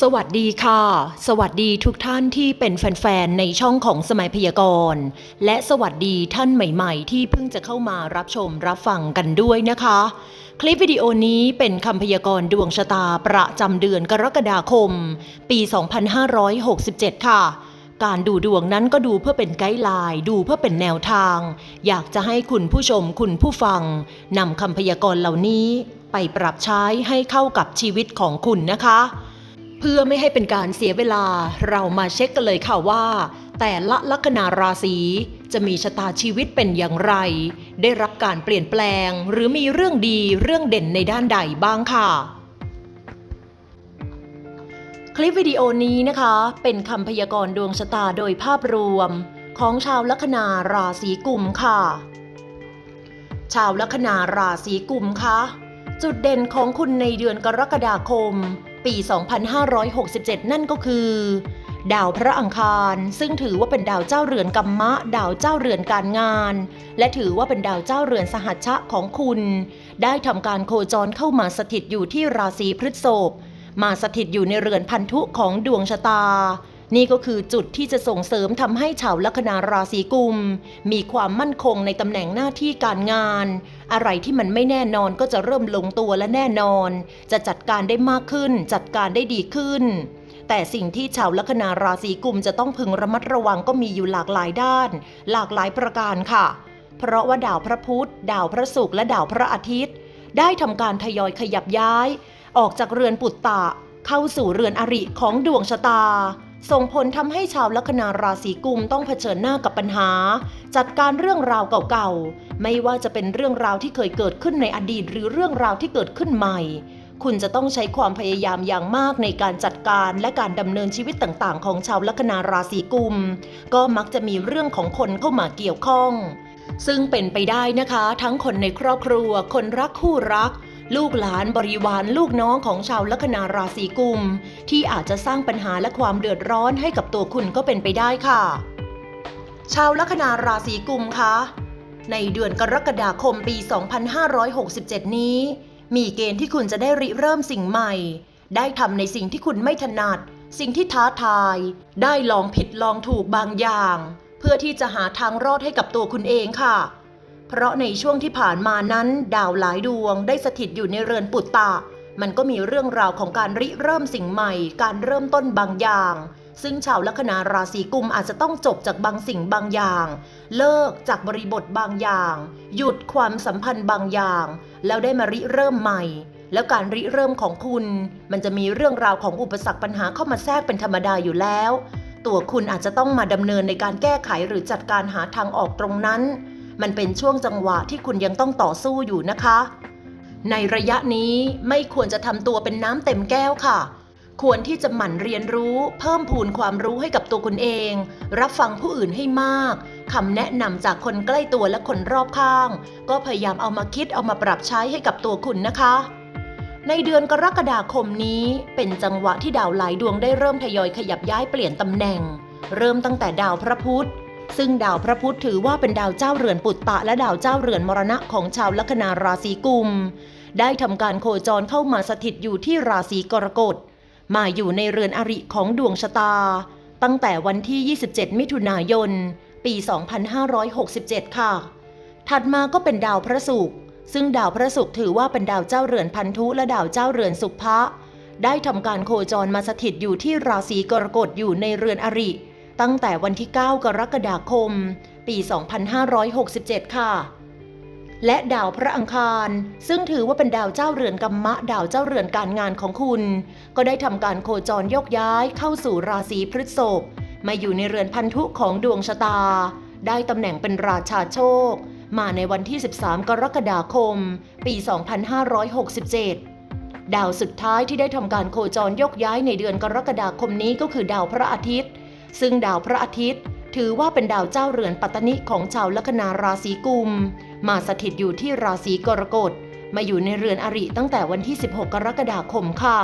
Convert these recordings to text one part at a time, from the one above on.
สวัสดีค่ะ สวัสดีทุกท่านที่เป็นแฟนๆ ในช่องของสมัยพยากรณ์ และสวัสดีท่านใหม่ๆ ที่เพิ่งจะเข้ามารับชมรับฟังกันด้วยนะคะ คลิปวิดีโอนี้เป็นคำพยากรณ์ดวงชะตาประจำเดือนกรกฎาคม ปี 2567 ค่ะ การดูดวงนั้นก็ดูเพื่อเป็นไกด์ไลน์ดูเพื่อเป็นแนวทาง อยากจะให้คุณผู้ชมคุณผู้ฟังนำคำพยากรณ์เหล่านี้ ไปปรับใช้ให้เข้ากับชีวิตของคุณนะคะ เพื่อไม่ให้เป็นการเสียเวลา เรามาเช็คกันเลยค่ะว่า แต่ละลัคนาราศีจะมีชะตาชีวิตเป็นอย่างไร ได้รับการเปลี่ยนแปลง หรือมีเรื่องดีเรื่องเด่นในด้านใดบ้างค่ะ คลิปวิดีโอนี้นะคะ เป็นคำพยากรณ์ดวงชะตาโดยภาพรวม ของชาวลัคนาราศีกุมค่ะ ชาวลัคนาราศีกุมคะจุดเด่นของคุณในเดือนกรกฎาคม ปี 2567 นั่นก็คือ ดาวพระอังคาร ซึ่งถือว่าเป็นดาวเจ้าเรือนกัมมะ ดาวเจ้าเรือนการงาน และถือว่าเป็นดาวเจ้าเรือนสหัชชะของคุณ ได้ทำการโคจรเข้ามาสถิตอยู่ที่ราศีพฤษภมาสถิตอยู่ในเรือนพันธุของดวงชะตา นี่ก็คือจุดที่จะส่งเสริมทำให้ชาวลัคนาราศีกุม มีความมั่นคงในตำแหน่งหน้าที่การงาน อะไรที่มันไม่แน่นอนก็จะเริ่มลงตัวและแน่นอน จะจัดการได้มากขึ้น จัดการได้ดีขึ้น แต่สิ่งที่ชาวลัคนาราศีกุมจะต้องพึงระมัดระวังก็มีอยู่หลากหลายด้าน หลากหลายประการค่ะ เพราะว่าดาวพระพุธดาวพระศุกร์และดาวพระอาทิตย์ ได้ทำการทยอยขยับย้าย ออกจากเรือนปุตตะ เข้าสู่เรือนอริของดวงชะตา ส่งผลทำให้ชาวลัคนาราศีกุมต้องเผชิญหน้ากับปัญหา จัดการเรื่องราวเก่าๆ ไม่ว่าจะเป็นเรื่องราวที่เคยเกิดขึ้นในอดีต หรือเรื่องราวที่เกิดขึ้นใหม่ คุณจะต้องใช้ความพยายามอย่างมากในการจัดการและการดำเนินชีวิตต่างๆ ของชาวลัคนาราศีกุม ก็มักจะมีเรื่องของคนเข้ามาเกี่ยวข้อง ซึ่งเป็นไปได้นะคะ ทั้งคนในครอบครัว คนรักคู่รัก ลูกหลานบริวารลูกน้องของชาวลัคนาราศีกุม ที่อาจจะสร้างปัญหาและความเดือดร้อนให้กับตัวคุณก็เป็นไปได้ค่ะ ชาวลัคนาราศีกุมคะในเดือนกรกฎาคมปี 2567 นี้ มีเกณฑ์ที่คุณจะได้ริเริ่มสิ่งใหม่ ได้ทำในสิ่งที่คุณไม่ถนัด สิ่งที่ท้าทาย ได้ลองผิดลองถูกบางอย่าง เพื่อที่จะหาทางรอดให้กับตัวคุณเองค่ะ เพราะในช่วงที่ผ่านมานั้น ดาวหลายดวงได้สถิตอยู่ในเรือนปุตตะ มันก็มีเรื่องราวของการริเริ่มสิ่งใหม่ การเริ่มต้นบางอย่าง ซึ่งชาวลัคนาราศีกุมอาจจะต้องจบจากบางสิ่งบางอย่าง เลิกจากบริบทบางอย่าง หยุดความสัมพันธ์บางอย่าง แล้วได้มาริเริ่มใหม่ แล้วการริเริ่มของคุณ มันจะมีเรื่องราวของอุปสรรคปัญหาเข้ามาแทรกเป็นธรรมดาอยู่แล้ว ตัวคุณอาจจะต้องมาดำเนินในการแก้ไขหรือจัดการหาทางออกตรงนั้น มันเป็นช่วงจังหวะที่คุณยังต้องต่อสู้อยู่นะคะ ในระยะนี้ไม่ควรจะทำตัวเป็นน้ำเต็มแก้วค่ะ ควรที่จะหมั่นเรียนรู้ เพิ่มพูนความรู้ให้กับตัวคุณเอง รับฟังผู้อื่นให้มากคำแนะนำจากคนใกล้ตัวและคนรอบข้าง ก็พยายามเอามาคิดเอามาปรับใช้ให้กับตัวคุณนะคะในเดือนกรกฎาคมนี้เป็นจังหวะที่ดาวหลายดวงได้เริ่มทยอยขยับย้ายเปลี่ยนตำแหน่ง เริ่มตั้งแต่ดาวพระพุธ ซึ่งดาวพระพุธถือว่าเป็นดาวเจ้าเรือนปุตตะและดาวเจ้าเรือนมรณะของชาวลัคนาราศีกุม ได้ทำการโคจรเข้ามาสถิตอยู่ที่ราศีกรกฎ มาอยู่ในเรือนอริของดวงชะตา ตั้งแต่วันที่ 27 มิถุนายน ปี 2567 ค่ะ ถัดมาก็เป็นดาวพระศุกร์ซึ่งดาวพระศุกร์ถือว่าเป็นดาวเจ้าเรือนพันธุและดาวเจ้าเรือนสุภะได้ทำการโคจรมาสถิตอยู่ที่ราศีกรกฎอยู่ในเรือนอริ ตั้งแต่วันที่ 9 กรกฎาคม ปี 2567 ค่ะ และดาวพระอังคาร ซึ่งถือว่าเป็นดาวเจ้าเรือนกัมมะ ดาวเจ้าเรือนการงานของคุณ ก็ได้ทำการโคจรยกย้ายเข้าสู่ราศีพฤษภมาอยู่ในเรือนพันธุของดวงชะตา ได้ตำแหน่งเป็นราชาโชค มาในวันที่ 13 กรกฎาคม ปี 2567ดาวสุดท้ายที่ได้ทำการโคจรยกย้ายในเดือนกรกฎาคมนี้ก็คือดาวพระอาทิตย์ ซึ่งดาวพระอาทิตย์ ถือว่าเป็นดาวเจ้าเรือนปัตตนิของชาวลัคนาราศีกุม มาสถิตอยู่ที่ราศีกรกฎมาอยู่ในเรือนอริตั้งแต่วันที่ 16 กรกฎาคมค่ะ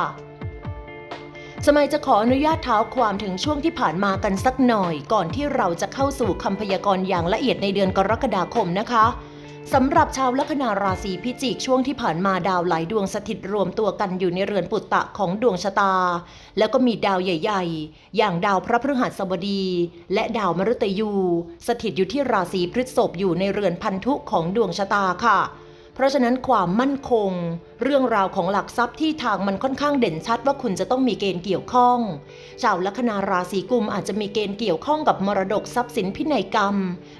สมัยจะขออนุญาตเท้าความถึงช่วงที่ผ่านมากันสักหน่อย ก่อนที่เราจะเข้าสู่คำพยากรณ์อย่างละเอียดในเดือนกรกฎาคมนะคะ สำหรับชาวลัคนาราศีพิจิกช่วงที่ผ่านมาดาวหลายดวงสถิตรวมตัวกันอยู่ในเรือนปุตตะของดวงชะตา แล้วก็มีดาวใหญ่ ๆ อย่างดาวพระพฤหัสบดี และดาวมฤตยู สถิตอยู่ที่ราศีพฤษภอยู่ในเรือนพันธุของดวงชะตาค่ะ เพราะฉะนั้นความมั่นคง เรื่องราวของหลักทรัพย์ที่ทางมันค่อนข้างเด่นชัดว่าคุณจะต้องมีเกณฑ์เกี่ยวข้อง ชาวลัคนาราศีกุมอาจจะมีเกณฑ์เกี่ยวข้องกับมรดกทรัพย์สินพินัยกรรม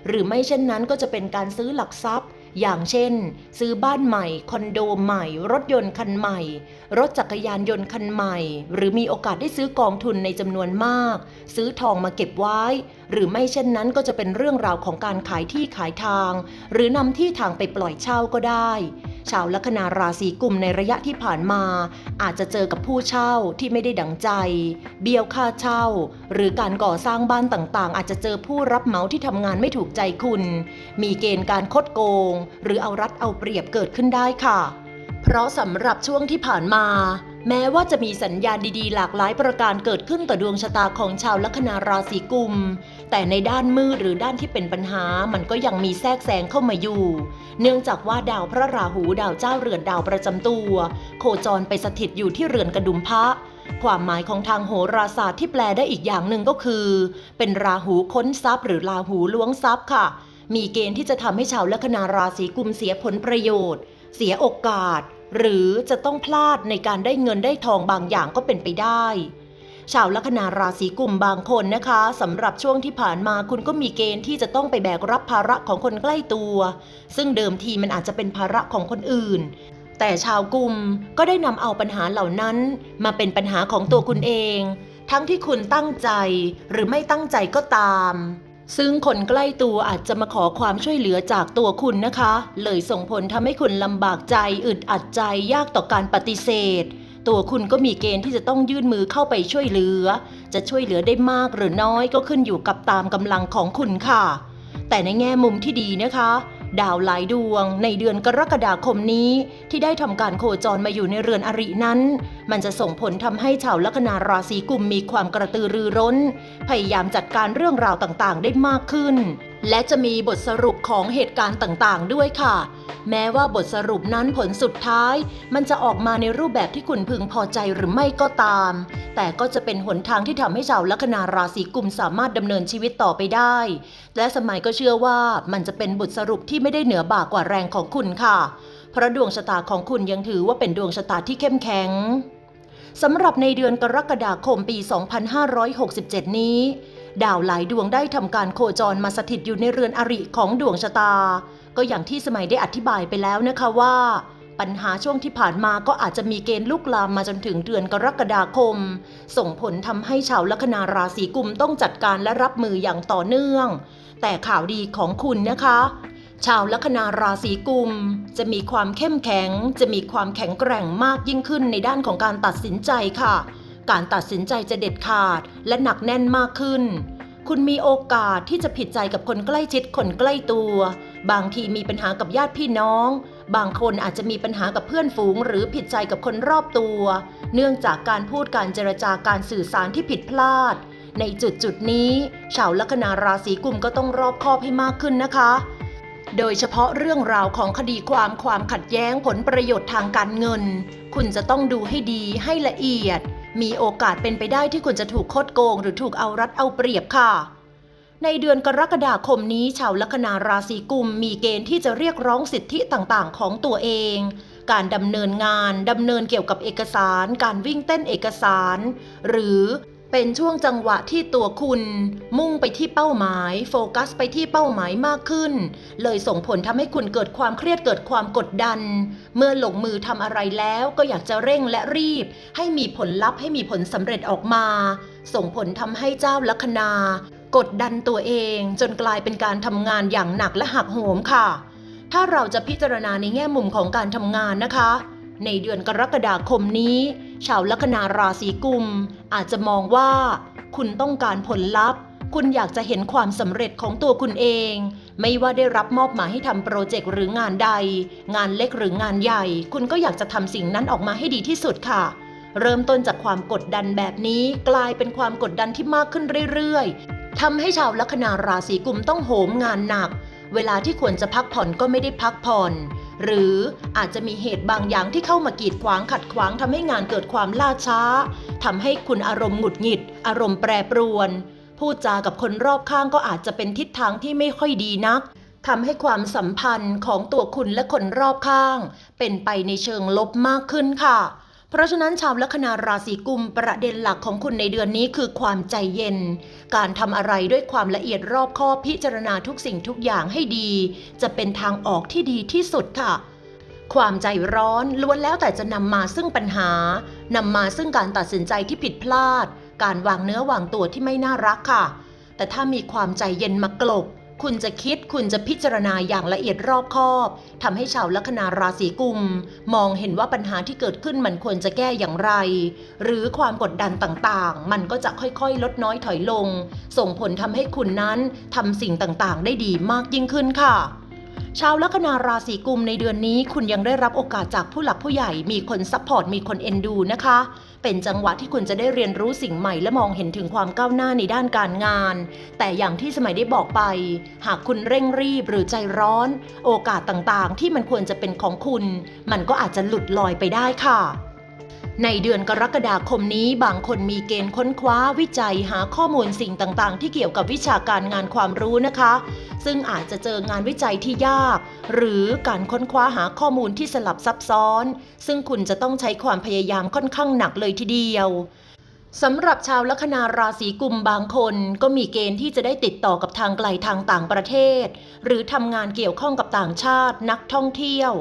หรือไม่เช่นนั้นก็จะเป็นการซื้อหลักทรัพย์ อย่างเช่น ซื้อบ้านใหม่ คอนโดใหม่ รถยนต์คันใหม่ รถจักรยานยนต์คันใหม่ หรือมีโอกาสได้ซื้อกองทุนในจำนวนมาก ซื้อทองมาเก็บไว้ หรือไม่เช่นนั้นก็จะเป็นเรื่องราวของการขายที่ขายทาง หรือนำที่ทางไปปล่อยเช่าก็ได้ ชาวลัคนาราศีกุมในระยะที่ผ่านมา อาจจะเจอกับผู้เช่าที่ไม่ได้ดังใจ เบี้ยวค่าเช่า หรือการก่อสร้างบ้านต่างๆ อาจจะเจอผู้รับเหมาที่ทำงานไม่ถูกใจคุณ มีเกณฑ์การคดโกง หรือเอารัดเอาเปรียบเกิดขึ้นได้ค่ะ เพราะสำหรับช่วงที่ผ่านมา แม้ว่าจะมีสัญญาณดีๆ หลากหลายประการเกิดขึ้นต่อดวงชะตาของชาวลัคนาราศีกุม แต่ในด้านมืดหรือด้านที่เป็นปัญหามันก็ยังมีแทรกแซงเข้ามาอยู่ เนื่องจากว่าดาวพระราหูดาวเจ้าเรือนดาวประจำตัว โคจรไปสถิตอยู่ที่เรือนกระดุมพระความหมายของทางโหราศาสตร์ที่แปลได้อีกอย่างหนึ่งก็คือ เป็นราหูค้นทรัพย์ หรือราหูล้วงทรัพย์ค่ะ มีเกณฑ์ที่จะทำให้ชาวลัคนาราศีกุมเสียผลประโยชน์ เสียโอกาส หรือจะต้องพลาดในการได้เงินได้ทองบางอย่างก็เป็นไปได้ ชาวลัคนาราศีกุมบางคนนะคะสำหรับช่วงที่ผ่านมาคุณก็มีเกณฑ์ที่จะต้องไปแบกรับภาระของคนใกล้ตัว ซึ่งเดิมทีมันอาจจะเป็นภาระของคนอื่น แต่ชาวกุมก็ได้นำเอาปัญหาเหล่านั้น มาเป็นปัญหาของตัวคุณเอง ทั้งที่คุณตั้งใจหรือไม่ตั้งใจก็ตาม ซึ่งคนใกล้ตัวอาจจะมาขอความช่วยเหลือจากตัวคุณนะคะ เลยส่งผลทำให้คุณลำบากใจอึดอัดใจยากต่อการปฏิเสธ ตัวคุณก็มีเกณฑ์ที่จะต้องยื่นมือเข้าไปช่วยเหลือ จะช่วยเหลือได้มากหรือน้อยก็ขึ้นอยู่กับตามกำลังของคุณค่ะ แต่ในแง่มุมที่ดีนะคะ ดาวหลายดวงในเดือนกรกฎาคมนี้ที่ได้ทำการโคจรมาอยู่ในเรือนอรินั้น มันจะส่งผลทำให้ชาวลัคนาราศีกุมมีความกระตือรือร้น พยายามจัดการเรื่องราวต่างๆ ได้มากขึ้น และจะมีบทสรุปของเหตุการณ์ต่างๆ ด้วยค่ะ แม้ว่าบทสรุปนั้นผลสุดท้าย มันจะออกมาในรูปแบบที่คุณพึงพอใจหรือไม่ก็ตาม แต่ก็จะเป็นหนทางที่ทำให้ชาวลัคนาราศีกุมสามารถดำเนินชีวิตต่อไปได้ และสมัยก็เชื่อว่ามันจะเป็นบทสรุปที่ไม่ได้เหนือบ่ากว่าแรงของคุณค่ะ เพราะดวงชะตาของคุณยังถือว่าเป็นดวงชะตาที่เข้มแข็งสำหรับในเดือนกรกฎาคมปี 2567 นี้ ดาวหลายดวงได้ทำการโคจรมาสถิตอยู่ในเรือนอริของดวงชะตา ก็อย่างที่สมัยได้อธิบายไปแล้วนะคะว่า ปัญหาช่วงที่ผ่านมาก็อาจจะมีเกณฑ์ลุกลามมาจนถึงเดือนกรกฎาคม ส่งผลทำให้ชาวลัคนาราศีกุมต้องจัดการและรับมืออย่างต่อเนื่อง แต่ข่าวดีของคุณนะคะ ชาวลัคนาราศีกุม จะมีความเข้มแข็ง จะมีความแข็งแกร่งมากยิ่งขึ้นในด้านของการตัดสินใจค่ะ การตัดสินใจจะเด็ดขาดและหนักแน่นมากขึ้นคุณมีโอกาสที่จะผิดใจกับคนใกล้ชิดคนใกล้ตัว บางทีมีปัญหากับญาติพี่น้อง บางคนอาจจะมีปัญหากับเพื่อนฝูง หรือผิดใจกับคนรอบตัว เนื่องจากการพูดการเจรจาการสื่อสารที่ผิดพลาด ในจุดจุดนี้ชาวลัคนาราศีกุมก็ต้องรอบคอบให้มากขึ้นนะคะ โดยเฉพาะเรื่องราวของคดีความความขัดแย้งผลประโยชน์ทางการเงิน คุณจะต้องดูให้ดีให้ละเอียด มีโอกาสเป็นไปได้ที่คุณจะถูกคดโกง หรือถูกเอารัดเอาเปรียบค่ะ ในเดือนกรกฎาคมนี้ชาวลัคนาราศีกุมมีเกณฑ์ที่จะเรียกร้องสิทธิต่างๆ ของตัวเอง การดำเนินงานดำเนินเกี่ยวกับเอกสาร การวิ่งเต้นเอกสาร หรือเป็นช่วงจังหวะที่ตัวคุณ มุ่งไปที่เป้าหมาย โฟกัสไปที่เป้าหมายมากขึ้น เลยส่งผลทำให้คุณเกิดความเครียดเกิดความกดดัน เมื่อลงมือทำอะไรแล้วก็อยากจะเร่งและรีบ ให้มีผลลัพธ์ให้มีผลสำเร็จออกมา ส่งผลทำให้เจ้าลัคนา กดดันตัวเองจนกลายเป็นการทำงานอย่างหนักและหักโหมค่ะ ถ้าเราจะพิจารณาในแง่มุมของการทำงานนะคะ ในเดือนกรกฎาคมนี้ ชาวลัคนาราศีกุม อาจจะมองว่า คุณต้องการผลลัพธ์ คุณอยากจะเห็นความสำเร็จของตัวคุณเอง ไม่ว่าได้รับมอบหมายให้ทำโปรเจกต์หรืองานใด งานเล็กหรืองานใหญ่ คุณก็อยากจะทำสิ่งนั้นออกมาให้ดีที่สุดค่ะเริ่มต้นจากความกดดันแบบนี้กลายเป็นความกดดันที่มากขึ้นเรื่อย ทำให้ชาวลัคนาราศีกุมต้องโหมงานหนัก เวลาที่ควรจะพักผ่อนก็ไม่ได้พักผ่อน หรืออาจจะมีเหตุบางอย่างที่เข้ามากีดขวางขัดขวางทำให้งานเกิดความล่าช้าทำให้คุณอารมณ์หงุดหงิด อารมณ์แปรปรวน พูดจากับคนรอบข้างก็อาจจะเป็นทิศทางที่ไม่ค่อยดีนักทำให้ความสัมพันธ์ของตัวคุณและคนรอบข้าง เป็นไปในเชิงลบมากขึ้นค่ะ เพราะฉะนั้นชาวลัคนาราศีกุมประเด็นหลักของคุณในเดือนนี้คือความใจเย็น การทำอะไรด้วยความละเอียดรอบคอบพิจารณาทุกสิ่งทุกอย่างให้ดี จะเป็นทางออกที่ดีที่สุดค่ะ ความใจร้อนล้วนแล้วแต่จะนำมาซึ่งปัญหานำมาซึ่งการตัดสินใจที่ผิดพลาด การวางเนื้อวางตัวที่ไม่น่ารักค่ะ แต่ถ้ามีความใจเย็นมากลบ คุณจะคิดคุณจะพิจารณาอย่างละเอียดรอบคอบทำให้ชาวลัคนาราศีกุม มองเห็นว่าปัญหาที่เกิดขึ้นมันควรจะแก้อย่างไร หรือความกดดันต่างๆ มันก็จะค่อยๆ ลดน้อยถอยลง ส่งผลทำให้คุณนั้นทำสิ่งต่างๆ ได้ดีมากยิ่งขึ้นค่ะชาวลัคนาราศีกุมในเดือนนี้คุณยังได้รับโอกาสจากผู้หลักผู้ใหญ่มีคนซัพพอร์ตมีคนเอ็นดูนะคะ เป็นจังหวะที่คุณจะได้เรียนรู้สิ่งใหม่และมองเห็นถึงความก้าวหน้าในด้านการงาน แต่อย่างที่สมัยได้บอกไป หากคุณเร่งรีบหรือใจร้อน โอกาสต่างๆ ที่มันควรจะเป็นของคุณ มันก็อาจจะหลุดลอยไปได้ค่ะ ในเดือนกรกฎาคมนี้บางคนมีเกณฑ์ค้นคว้าวิจัยหาข้อมูลสิ่งต่างๆ ที่เกี่ยวกับวิชาการงานความรู้นะคะ ซึ่งอาจจะเจองานวิจัยที่ยาก หรือการค้นคว้าหาข้อมูลที่สลับซับซ้อน ซึ่งคุณจะต้องใช้ความพยายามค่อนข้างหนักเลยทีเดียว สำหรับชาวลัคนาราศีกุมบางคนก็มีเกณฑ์ที่จะได้ติดต่อกับทางไกลทางต่างประเทศ หรือทำงานเกี่ยวข้องกับต่างชาตินักท่องเที่ยว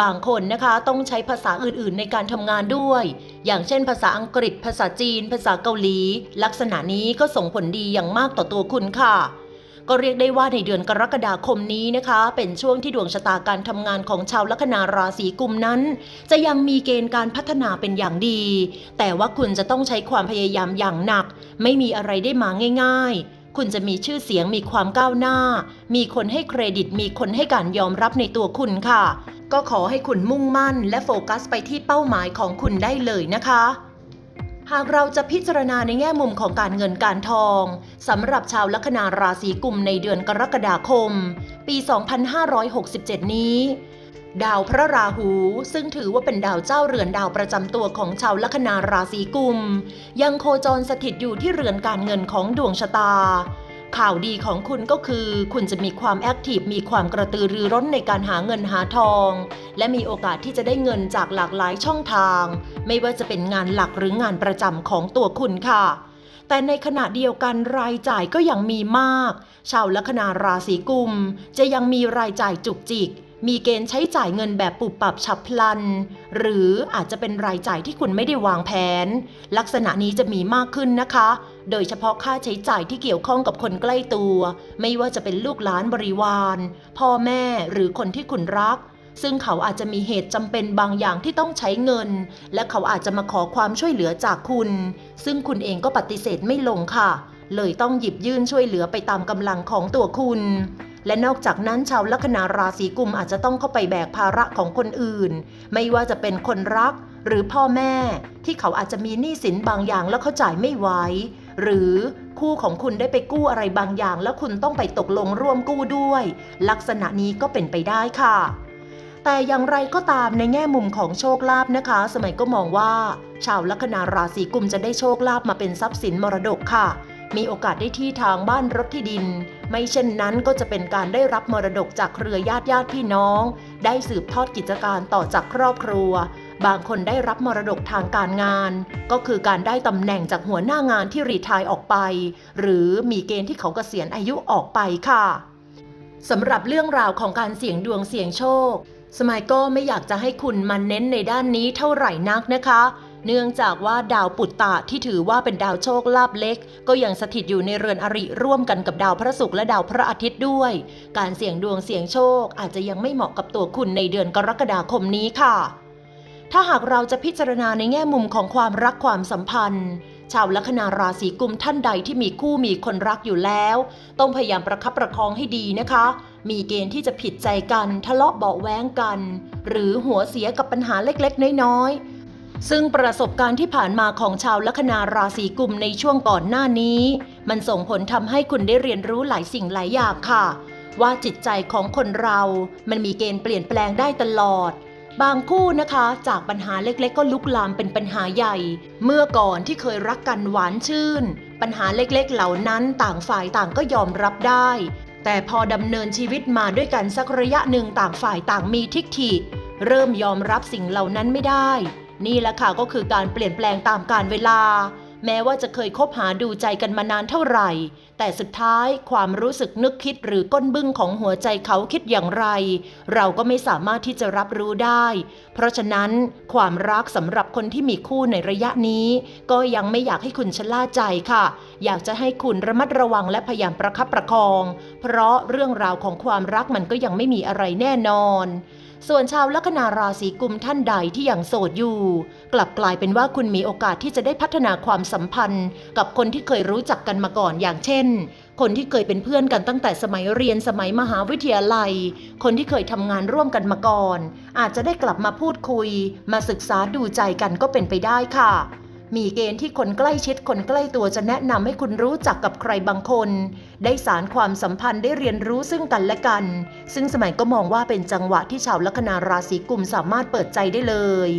บางคนนะคะต้องใช้ภาษาอื่นๆ ในการทำงานด้วย อย่างเช่น ภาษาอังกฤษ ภาษาจีน ภาษาเกาหลี ลักษณะนี้ก็ส่งผลดีอย่างมากต่อตัวคุณค่ะ ก็เรียกได้ว่าในเดือนกรกฎาคมนี้นะคะ เป็นช่วงที่ดวงชะตาการทำงานของชาวลัคนาราศีกุมนั้น จะยังมีเกณฑ์การพัฒนาเป็นอย่างดี แต่ว่าคุณจะต้องใช้ความพยายามอย่างหนัก ไม่มีอะไรได้มาง่าย ๆคุณจะมีชื่อเสียงมีความก้าวหน้า มีคนให้เครดิต มีคนให้การยอมรับในตัวคุณค่ะ ก็ขอให้คุณมุ่งมั่น และโฟกัสไปที่เป้าหมายของคุณได้เลยนะคะ หากเราจะพิจารณาในแง่มุมของการเงินการทองสำหรับชาวลัคนาราศีกุมในเดือนกรกฎาคม ปี 2567 นี้ ดาวพระราหูซึ่งถือว่าเป็นดาวเจ้าเรือนดาวประจำตัวของชาวลัคนาราศีกุม ยังโคจรสถิตอยู่ที่เรือนการเงินของดวงชะตา ข่าวดีของคุณก็คือ คุณจะมีความแอคทีฟมีความกระตือรือร้นในการหาเงินหาทอง และมีโอกาสที่จะได้เงินจากหลากหลายช่องทาง ไม่ว่าจะเป็นงานหลักหรืองานประจำของตัวคุณค่ะ แต่ในขณะเดียวกันรายจ่ายก็ยังมีมาก ชาวลัคนาราศีกุม จะยังมีรายจ่ายจุกจิก มีเกณฑ์ใช้จ่ายเงินแบบปุบปับฉับพลัน หรืออาจจะเป็นรายจ่ายที่คุณไม่ได้วางแผน ลักษณะนี้จะมีมากขึ้นนะคะ โดยเฉพาะค่าใช้จ่ายที่เกี่ยวข้องกับคนใกล้ตัว ไม่ว่าจะเป็นลูกหลานบริวาร พ่อแม่หรือคนที่คุณรัก ซึ่งเขาอาจจะมีเหตุจำเป็นบางอย่างที่ต้องใช้เงิน และเขาอาจจะมาขอความช่วยเหลือจากคุณ ซึ่งคุณเองก็ปฏิเสธไม่ลงค่ะ เลยต้องหยิบยื่นช่วยเหลือไปตามกำลังของตัวคุณ และนอกจากนั้นชาวลัคนาราศีกุมอาจจะต้องเข้าไปแบกภาระของคนอื่น ไม่ว่าจะเป็นคนรักหรือพ่อแม่ ที่เขาอาจจะมีหนี้สินบางอย่างแล้วเขาจ่ายไม่ไหวหรือคู่ของคุณได้ไปกู้อะไรบางอย่าง แล้วคุณต้องไปตกลงร่วมกู้ด้วย ลักษณะนี้ก็เป็นไปได้ค่ะ แต่อย่างไรก็ตามในแง่มุมของโชคลาภนะคะ สมัยก็มองว่า ชาวลัคนาราศีกุมจะได้โชคลาภมาเป็นทรัพย์สินมรดกค่ะ มีโอกาสได้ที่ทางบ้านรถที่ดิน ไม่เช่นนั้นก็จะเป็นการได้รับมรดกจากเครือญาติญาติพี่น้อง ได้สืบทอดกิจการต่อจากครอบครัว บางคนได้รับมรดกทางการงาน ก็คือการได้ตำแหน่งจากหัวหน้างานที่รีทายออกไป หรือมีเกณฑ์ที่เขาเกษียณอายุออกไปค่ะสำหรับเรื่องราวของการเสี่ยงดวงเสี่ยงโชค สมัยก็ไม่อยากจะให้คุณมันเน้นในด้านนี้เท่าไหร่นักนะคะ เนื่องจากว่าดาวปุตตะที่ถือว่าเป็นดาวโชคลาภเล็ก ก็ยังสถิตอยู่ในเรือนอริร่วมกันกับดาวพระศุกร์และดาวพระอาทิตย์ด้วย การเสี่ยงดวงเสี่ยงโชคอาจจะยังไม่เหมาะกับตัวคุณในเดือนกรกฎาคมนี้ค่ะ ถ้าหากเราจะพิจารณาในแง่มุมของความรักความสัมพันธ์ชาวลัคนาราศีกุมท่านใดที่มีคู่มีคนรักอยู่แล้ว ต้องพยายามประคับประคองให้ดีนะคะ มีเกณฑ์ที่จะผิดใจกัน ทะเลาะเบาแว้งกัน หรือหัวเสียกับปัญหาเล็กๆ น้อยๆ ซึ่งประสบการณ์ที่ผ่านมาของชาวลัคนาราศีกุมในช่วงก่อนหน้านี้ มันส่งผลทำให้คุณได้เรียนรู้หลายสิ่งหลายอย่างค่ะ ว่าจิตใจของคนเรา มันมีเกณฑ์เปลี่ยนแปลงได้ตลอด บางคู่นะคะ จากปัญหาเล็กๆ ก็ลุกลามเป็นปัญหาใหญ่ เมื่อก่อนที่เคยรักกันหวานชื่น ปัญหาเล็กๆ เหล่านั้นต่างฝ่ายต่างก็ยอมรับได้ แต่พอดำเนินชีวิตมาด้วยกันสักระยะหนึ่งต่างฝ่ายต่างมีทิฐิเริ่มยอมรับสิ่งเหล่านั้นไม่ได้ นี่แหละค่ะก็คือการเปลี่ยนแปลงตามกาลเวลา แม้ว่าจะเคยคบหาดูใจกันมานานเท่าไหร่ แต่สุดท้ายความรู้สึกนึกคิดหรือก้นบึ้งของหัวใจเขาคิดอย่างไร เราก็ไม่สามารถที่จะรับรู้ได้ เพราะฉะนั้นความรักสำหรับคนที่มีคู่ในระยะนี้ ก็ยังไม่อยากให้คุณชะล่าใจค่ะ อยากจะให้คุณระมัดระวังและพยายามประคับประคอง เพราะเรื่องราวของความรักมันก็ยังไม่มีอะไรแน่นอน ส่วนชาวลัคนาราศีกุมท่านใดที่ยังโสดอยู่ กลับกลายเป็นว่าคุณมีโอกาสที่จะได้พัฒนาความสัมพันธ์ กับคนที่เคยรู้จักกันมาก่อนอย่างเช่น คนที่เคยเป็นเพื่อนกันตั้งแต่สมัยเรียนสมัยมหาวิทยาลัย คนที่เคยทำงานร่วมกันมาก่อน อาจจะได้กลับมาพูดคุย มาศึกษาดูใจกันก็เป็นไปได้ค่ะ มีเกณฑ์ที่คนใกล้ชิดคนใกล้ตัวจะแนะนำให้คุณรู้จักกับใครบางคน ได้สารความสัมพันธ์ได้เรียนรู้ซึ่งกันและกัน ซึ่งสมัยก็มองว่าเป็นจังหวะที่ชาวลัคนาราศีกุมสามารถเปิดใจได้เลย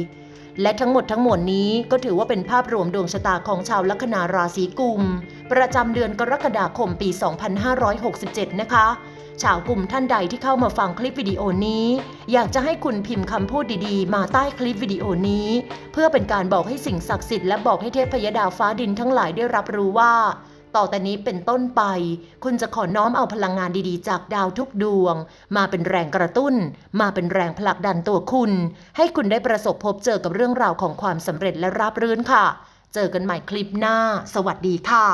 และทั้งหมดทั้งมวลนี้ก็ถือว่าเป็นภาพรวมดวงชะตาของชาวลัคนาราศีกุม ประจำเดือนกรกฎาคมปี 2567 นะคะ ชาวกลุ่มท่านใดที่เข้ามาฟังคลิปวิดีโอนี้ อยากจะให้คุณพิมพ์คำพูดดีๆ มาใต้คลิปวิดีโอนี้ เพื่อเป็นการบอกให้สิ่งศักดิ์สิทธิ์และบอกให้เทพพยดาฟ้าดินทั้งหลายได้รับรู้ว่า ต่อแต่นี้เป็นต้นไป คุณจะขอน้อมเอาพลังงานดีๆ จากดาวทุกดวง มาเป็นแรงกระตุ้น มาเป็นแรงผลักดันตัวคุณ ให้คุณได้ประสบพบเจอกับเรื่องราวของความสำเร็จและราบรื่นค่ะ เจอกันใหม่คลิปหน้า สวัสดีค่ะ